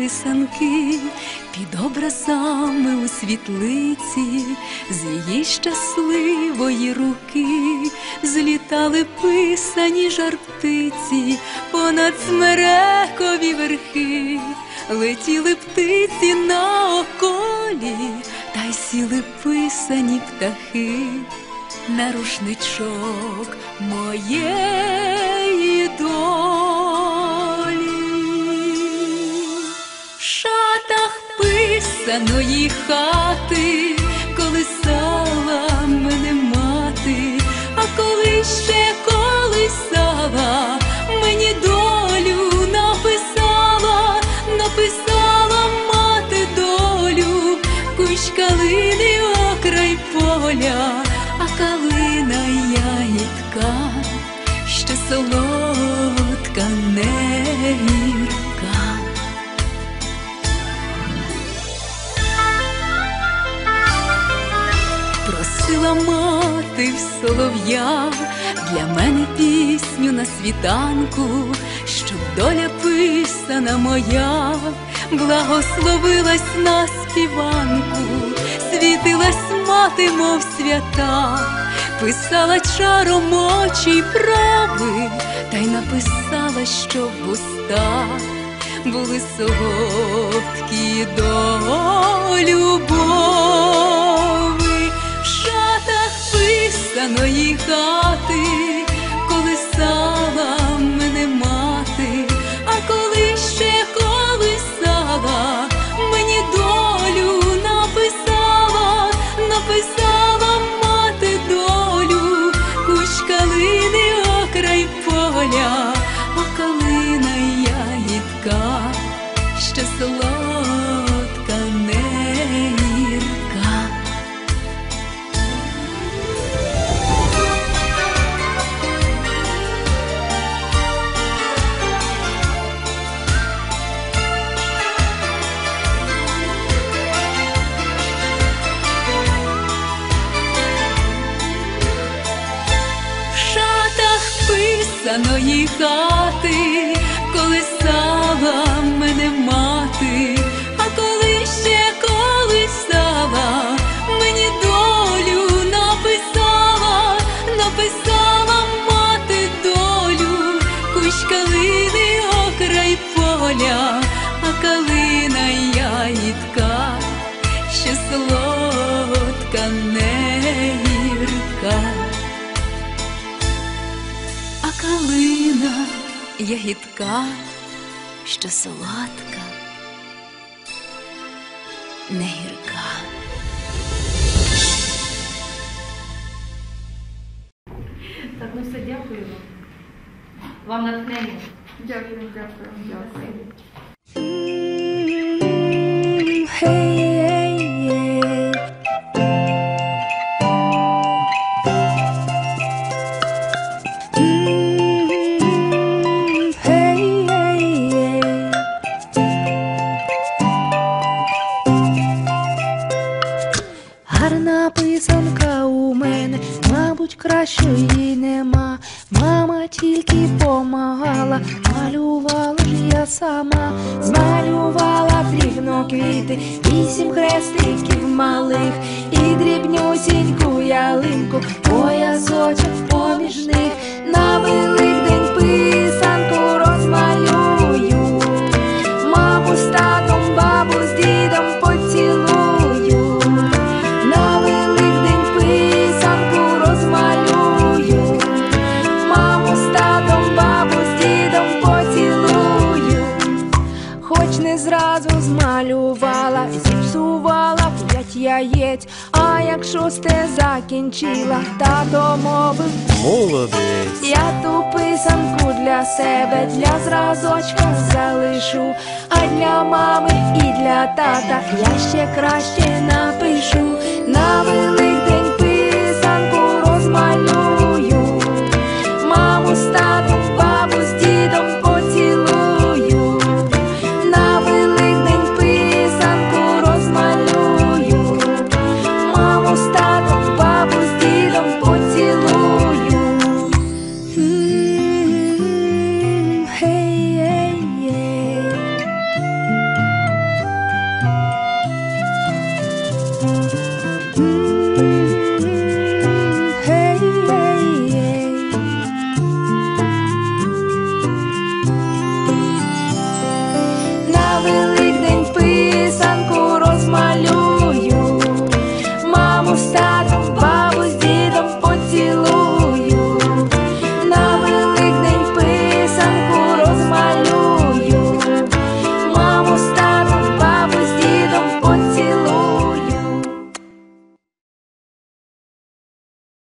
Писанки під образами у світлиці, з її щасливої руки злітали писані жартиці, понад смерекові верхи, летіли птиці на околі, та й сіли писані птахи на рушничок моєї долі. Писаної хати колисала мене мати, а коли ще коли колисала, мені долю написала, написала мати долю, кущ калини окрай поля, а калина ягідка, ще солодка Просила мати в солов'я для мене пісню на світанку, щоб доля писана моя благословилась на співанку, світилась мати, мов свята, писала чаром очі й прави, та й написала, що вуста були солодкі до писаної хати, ягідка, що солодка, не гірка. Так, ну все, дякую вам. Вам натхнення. Дякую, дякую, дякую. Гарна тільки помагала, малювала ж я сама, змалювала дрібно квіти, вісім хрестиків малих. І дрібнюсіньку ялинку, поясочок поміж них. На А як шосте закінчила, тато мовив Молодець. я ту писанку для себе, для зразочка залишу, а для мами і для тата я ще краще на